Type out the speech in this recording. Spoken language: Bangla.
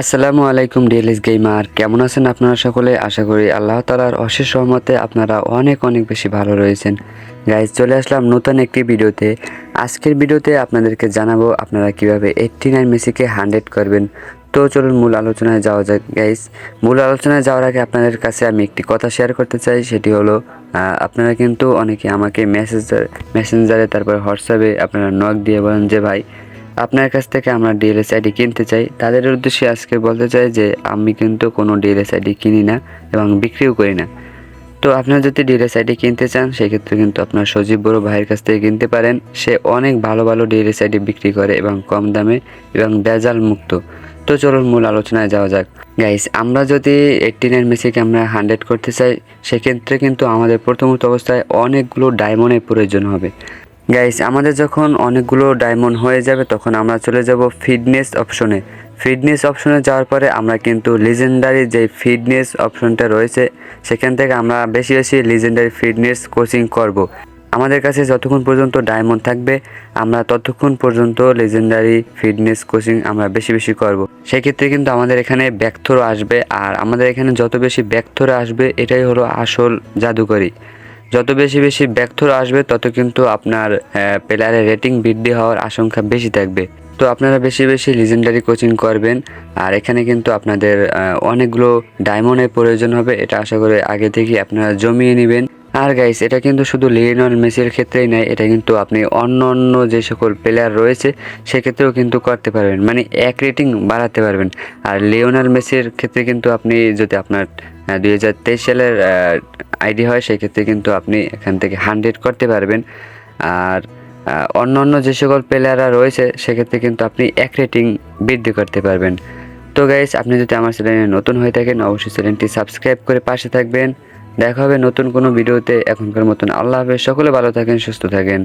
আসসালামু আলাইকুম ডিএলএস গেমার কেমন আছেন আপনারা সকলে? আশা করি আল্লাহ তালার অশেষ সহমতে আপনারা অনেক অনেক বেশি ভালো রয়েছেন। গাইজ চলে আসলাম নতুন একটি ভিডিওতে। আজকের ভিডিওতে আপনাদেরকে জানাব আপনারা কীভাবে এইটটি নাইন মেসিকে হান্ড্রেড করবেন। তো চলুন মূল আলোচনায় যাওয়া যাক গাইজ মূল আলোচনায় যাওয়ার আগে আপনাদের কাছে আমি একটি কথা শেয়ার করতে চাই, সেটি হলো আপনারা কিন্তু অনেকে আমাকে মেসেঞ্জার মেসেঞ্জারে তারপর হোয়াটসঅ্যাপে আপনারা নক দিয়ে বলেন যে, ভাই আপনার কাছ থেকে আমরা ডিএলএস আইডি কিনতে চাই। তাদের উদ্দেশ্যে আজকে বলতে চাই যে, আমি কিন্তু কোনো ডিএলএস আইডি কিনি না এবং বিক্রিও করি না। তো আপনারা যদি ডিএলএস আইডি কিনতে চান, সেক্ষেত্রে কিন্তু আপনার সজীব বড় ভাইয়ের কাছ থেকে কিনতে পারেন। সে অনেক ভালো ভালো ডিএলএস আইডি বিক্রি করে এবং কম দামে এবং বেজাল মুক্ত। তো চলুন মূল আলোচনায় যাওয়া যাক। গাইস আমরা যদি এইটটি নাইন মেসিকে আমরা হান্ড্রেড করতে চাই, সেক্ষেত্রে কিন্তু আমাদের প্রথমত অবস্থায় অনেকগুলো ডায়মন্ডের প্রয়োজন হবে। গাইস আমাদের যখন অনেকগুলো ডায়মন্ড হয়ে যাবে, তখন আমরা চলে যাব ফিটনেস অপশনে ফিটনেস অপশনে যাওয়ার পরে আমরা কিন্তু লিজেন্ডারি যে ফিটনেস অপশনটা রয়েছে, সেখান থেকে আমরা বেশি বেশি লিজেন্ডারি ফিটনেস কোচিং করব। আমাদের কাছে যতক্ষণ পর্যন্ত ডায়মন্ড থাকবে, আমরা ততক্ষণ পর্যন্ত লেজেন্ডারি ফিটনেস কোচিং আমরা বেশি বেশি করব। সেক্ষেত্রে কিন্তু আমাদের এখানে ব্যাকথ্রো আসবে, আর আমাদের এখানে যত বেশি ব্যাকথ্রো আসবে, এটাই হলো আসল জাদুকরি যত বেশি বেশি ব্যাকথ্রো আসবে, তত কিন্তু আপনার প্লেয়ারের রেটিং বৃদ্ধি হওয়ার আশঙ্কা বেশি থাকবে। তো আপনারা বেশি বেশি লিজেন্ডারি কোচিং করবেন, আর এখানে কিন্তু আপনাদের অনেকগুলো ডায়মন্ডের প্রয়োজন হবে, এটা আশা করে আগে থেকে আপনারা জমিয়ে নেবেন। আর গাইস এটা কিন্তু শুধু লিওনেল মেসির ক্ষেত্রেই নয়, এটা কিন্তু আপনি অন্য অন্য যে সকল প্লেয়ার রয়েছে, সেক্ষেত্রেও কিন্তু করতে পারবেন। মানে এক রেটিং বাড়াতে পারবেন। আর লিওনেল মেসির ক্ষেত্রে কিন্তু আপনি যদি আপনার দুই হাজার তেইশ সালের আইডি হয়, সেক্ষেত্রে কিন্তু আপনি এখান থেকে হান্ড্রেড করতে পারবেন। আর অন্য অন্য যে সকল প্লেয়াররা রয়েছে, সেক্ষেত্রে কিন্তু আপনি এক রেটিং বৃদ্ধি করতে পারবেন। তো গাইস আপনি যদি আমার চ্যানেলে নতুন হয়ে থাকেন, অবশ্যই চ্যানেলটি সাবস্ক্রাইব করে পাশে থাকবেন। দেখা হবে নতুন কোনো ভিডিওতে এখনকার মতন আল্লাহ হাফেজ। সকলে ভালো থাকেন, সুস্থ থাকেন।